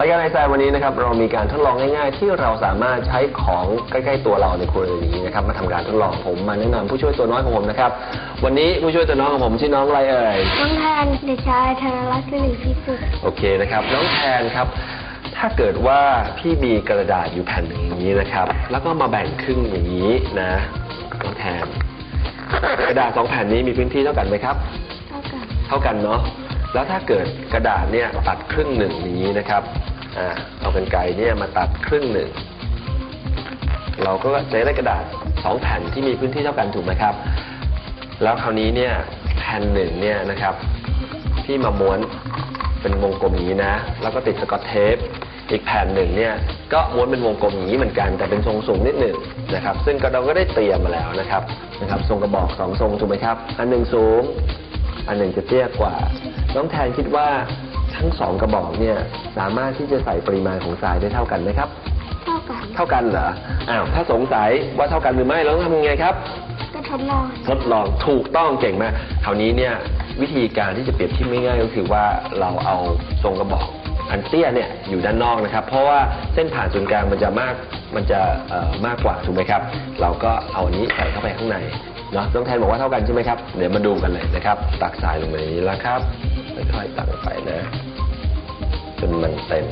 รายการไอแซวันนี้นะครับเรามีการทดลองง่ายๆ ที่เราสามารถใช้ของใกล้ๆตัวเราในครัวเรือนอย่างนี้นะครับมาทำการทดลองผมมาแนะนำผู้ช่วยตัวน้อยของผมนะครับวันนี้ผู้ช่วยตัวน้อยของผมชื่อน้องอะไรเอ่ย น้องแทนเด็กชายธนรัตน์สิริพิสุทธิ์โอเคนะครับน้องแทนครับ ถ้าเกิดว่าพี่มีกระดาษอยู่แผ่นหนึ่งอย่างนี้นะครับ แล้วก็มาแบ่งครึ่งอย่างนี้นะน้องแทน กระดาษสองแผ่นนี้มีพื้นที่เท่ากันไหมครับ เท่ากันเท่ากันเนาะแล้วถ้าเกิดกระดาษเนี่ยตัดครึ่งหนึ่งอย่างนี้นะครับ อ่าเอาเป็นไกรเนี่ยมาตัดครึ่งหนึ่ง เราก็จะได้กระดาษสองแผ่นที่มีพื้นที่เท่ากันถูกไหมครับ แล้วคราวนี้เนี่ยแผ่นหนึ่งเนี่ยนะครับพี่มาม้วนเป็นวงกลมอย่างนี้นะ แล้วก็ติดสกอตเทป อีกแผ่นหนึ่งเนี่ย ก็ม้วนเป็นวงกลมอย่างนี้เหมือนกันแต่เป็นทรงสูงนิดหนึ่งนะครับ ซึ่งก็เราก็ได้เตรียมมาแล้วนะครับนะครับ ทรงกระบอกสองทรงถูกไหมครับ อันหนึ่งสูง อันหนึ่งจะเตี้ยกว่า น้องแทนคิดว่า ทั้งสองกระบอกเนี่ยสามารถที่จะใส่ปริมาณของทรายได้เท่ากันไหมครับ เท่ากันเท่ากันเหรออ้าวถ้าสงสัยว่าเท่ากันหรือไม่เราต้องทำยังไงครับ ก็ทดลองทดลองถูกต้องเก่งมากคราวนี้เนี่ยวิธีการที่จะเปรียบเทียบง่ายๆก็คือว่าเราเอาทรงกระบอกอันเตี้ยเนี่ยอยู่ด้านนอกนะครับ เพราะว่าเส้นผ่านศูนย์กลางมันจะมากมันจะเอ่อมากกว่าถูกไหมครับ เราก็เอาอันนี้ใส่เข้าไปข้างในเนาะน้องแทนบอกว่าเท่ากันใช่ไหมครับเดี๋ยวมาดูกันเลยนะครับ ตักทรายลงไปอย่างนี้แล้วครับ ค่อยๆตักลงไปนะ จนมันเต็ม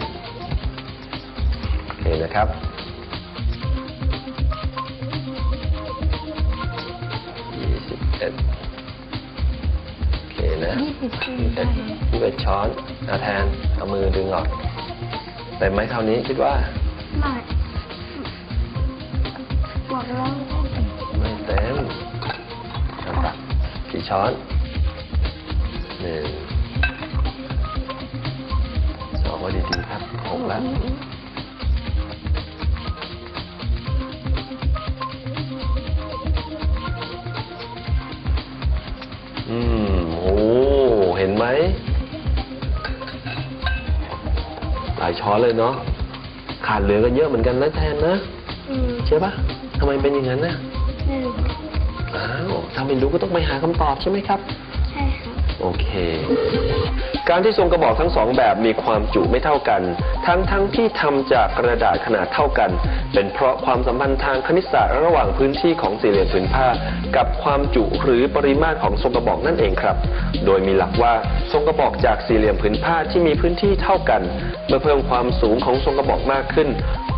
โอเคนะครับ ยี่สิบเอ็ดโอเคนะยี่สิบเอ็ดยี่สิบเอ็ดช้อนอาแทน เอามือดึงออกเต็มไหมคราวนี้คิดว่า ไม่บอกแล้วไม่เต็มตักกี่ช้อนหนึ่ง สองก็ดีๆครับหกแล้วอืมโอ้เห็นไหมหลายช้อนเลยเนาะขาดเหลือกันเยอะเหมือนกันนะแทนนะอืมใช่ปะทำไมเป็นอย่างนั้นนะหนึ่งอ้าวถ้าไม่รู้ก็ต้องไปหาคำตอบใช่ไหมครับใช่ครับ โอเค การที่ทรงกระบอกทั้งสองแบบมีความจุไม่เท่ากัน ทั้งทั้งที่ทำจากกระดาษขนาดเท่ากัน เป็นเพราะความสัมพันธ์ทางคณิตศาสตร์ระหว่างพื้นที่ของสี่เหลี่ยมผืนผ้า กับความจุหรือปริมาตรของทรงกระบอกนั่นเองครับ โดยมีหลักว่าทรงกระบอกจากสี่เหลี่ยมผืนผ้าที่มีพื้นที่เท่ากัน เมื่อเพิ่มความสูงของทรงกระบอกมากขึ้น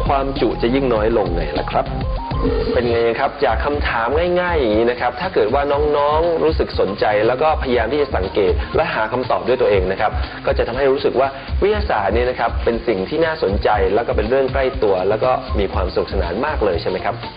ความจุจะยิ่งน้อยลงไงล่ะครับ เป็นไงครับจากคำถามง่ายๆอย่างนี้นะครับ ถ้าเกิดว่าน้องๆรู้สึกสนใจ แล้วก็พยายามที่จะสังเกตและหาคำตอบด้วยตัวเองนะครับ ก็จะทำให้รู้สึกว่าวิทยาศาสตร์เนี่ยนะครับเป็นสิ่งที่น่าสนใจ แล้วก็เป็นเรื่องใกล้ตัว แล้วก็มีความสนุกสนานมากเลยใช่ไหมครับ